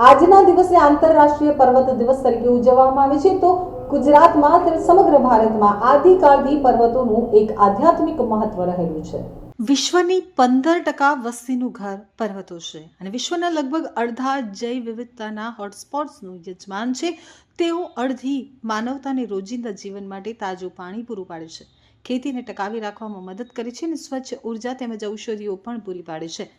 આજના દિવસે આંતરરાષ્ટ્રીય પર્વત દિવસ તરીકે ઉજવવામાં આવે છે. તો ગુજરાતમાં સમગ્ર ભારતમાં આદિકાળથી પર્વતોનું એક આધ્યાત્મિક મહત્વ રહેલું છે. વિશ્વની પંદર ટકા વસ્તીનું ઘર પર્વતો છે અને વિશ્વના લગભગ અડધા જૈવ વિવિધતાના હોટસ્પોટ્સનું યજમાન છે. તેઓ અડધી માનવતાને રોજિંદા જીવન માટે તાજું પાણી પૂરું પાડે છે. ખેતીને ટકાવી રાખવામાં મદદ કરે છે અને સ્વચ્છ ઊર્જા તેમજ ઔષધિઓ પણ પૂરી પાડે છે.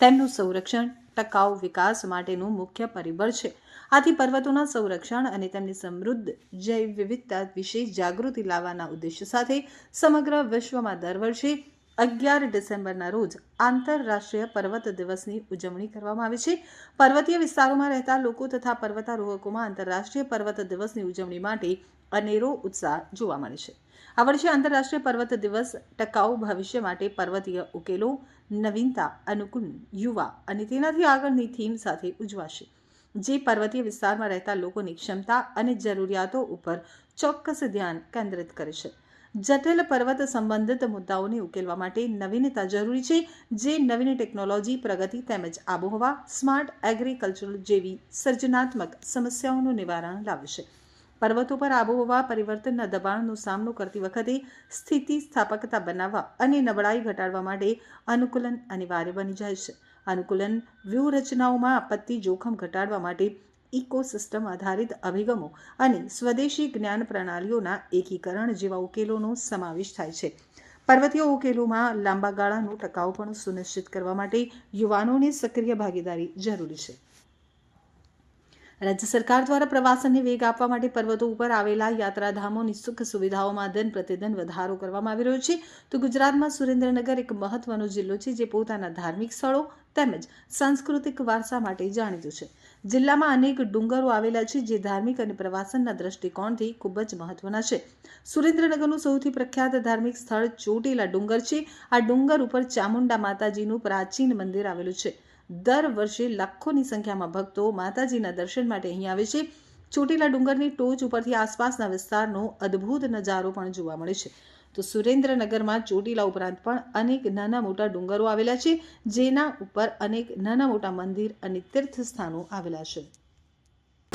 તેમનું સંરક્ષણ, ટકાઉ વિકાસ માટેનું મુખ્ય પરિબળ છે. આથી પર્વતોના સંરક્ષણ અને તેમની સમૃદ્ધ જૈવ વિવિધતા વિશે જાગૃતિ લાવવાના ઉદ્દેશ્ય સાથે સમગ્ર વિશ્વમાં દર વર્ષે અગિયાર ડિસેમ્બરના રોજ આંતરરાષ્ટ્રીય પર્વત દિવસની ઉજવણી કરવામાં આવે છે. પર્વતીય વિસ્તારોમાં રહેતા લોકો તથા પર્વતારોહકોમાં આંતરરાષ્ટ્રીય પર્વત દિવસની ઉજવણી માટે અનેરો ઉત્સાહ જોવા મળે છે. આ વર્ષે આંતરરાષ્ટ્રીય પર્વત દિવસ ટકાઉ ભવિષ્ય માટે પર્વતીય ઉકેલો, નવીનતા, અનુકૂળ યુવા અને તેનાથી આગળની થીમ સાથે ઉજવાશે. જે પર્વતીય વિસ્તારમાં રહેતા લોકોની ક્ષમતા અને જરૂરિયાતો ઉપર ચોક્કસ ધ્યાન કેન્દ્રિત કરે છે. જટિલ પર્વત સંબંધિત મુદ્દાઓને ઉકેલવા માટે નવીનતા જરૂરી છે, જે નવીન ટેકનોલોજી, પ્રગતિ તેમજ આબોહવા, સ્માર્ટ એગ્રીકલ્ચર જેવી સર્જનાત્મક સમસ્યાઓનું નિવારણ લાવશે. પર્વતો પર આબોહવા પરિવર્તનના દબાણનો સામનો કરતી વખતે સ્થિતિ સ્થાપકતા બનાવવા અને નબળાઈ ઘટાડવા માટે અનુકૂલન અનિવાર્ય બની જાય છે. અનુકૂલન વ્યૂહરચનાઓમાં આપત્તિ જોખમ ઘટાડવા માટે ઇકોસિસ્ટમ આધારિત અભિગમો અને સ્વદેશી જ્ઞાન પ્રણાલીઓના એકીકરણ જેવા ઉકેલોનો સમાવેશ થાય છે. પર્વતીય ઉકેલોમાં લાંબા ગાળાનું ટકાઉપણું સુનિશ્ચિત કરવા માટે યુવાનોની સક્રિય ભાગીદારી જરૂરી છે. રાજ્ય સરકાર દ્વારા પ્રવાસનને વેગ આપવા માટે પર્વતો ઉપર આવેલા યાત્રાધામોની સુખ સુવિધાઓમાં ધન પ્રતિદિન વધારો કરવામાં આવી રહ્યો છે. તો ગુજરાતમાં સુરેન્દ્રનગર એક મહત્વનો જિલ્લો છે જે પોતાના ધાર્મિક સ્થળો તેમજ સાંસ્કૃતિક વારસા માટે જાણીતું છે. જિલ્લામાં અનેક ડુંગરો આવેલા છે જે ધાર્મિક અને પ્રવાસનના દ્રષ્ટિકોણથી ખૂબ જ મહત્વના છે. સુરેન્દ્રનગરનું સૌથી પ્રખ્યાત ધાર્મિક સ્થળ ચોટીલા ડુંગર છે. આ ડુંગર ઉપર ચામુંડા માતાજીનું પ્રાચીન મંદિર આવેલું છે. દર વર્ષે લાખોની સંખ્યામાં ભક્તો માતાજીના દર્શન માટે અહીં આવે છે. ચોટીલા ડુંગરની ટોચ ઉપરથી આસપાસના વિસ્તારનો અદ્ભુત નજારો પણ જોવા મળે છે. તો સુરેન્દ્રનગરમાં ચોટીલા ઉપરાંત પણ અનેક નાના મોટા ડુંગરો આવેલા છે, જેના ઉપર અનેક નાના મોટા મંદિર અને તીર્થ સ્થાનો આવેલા છે.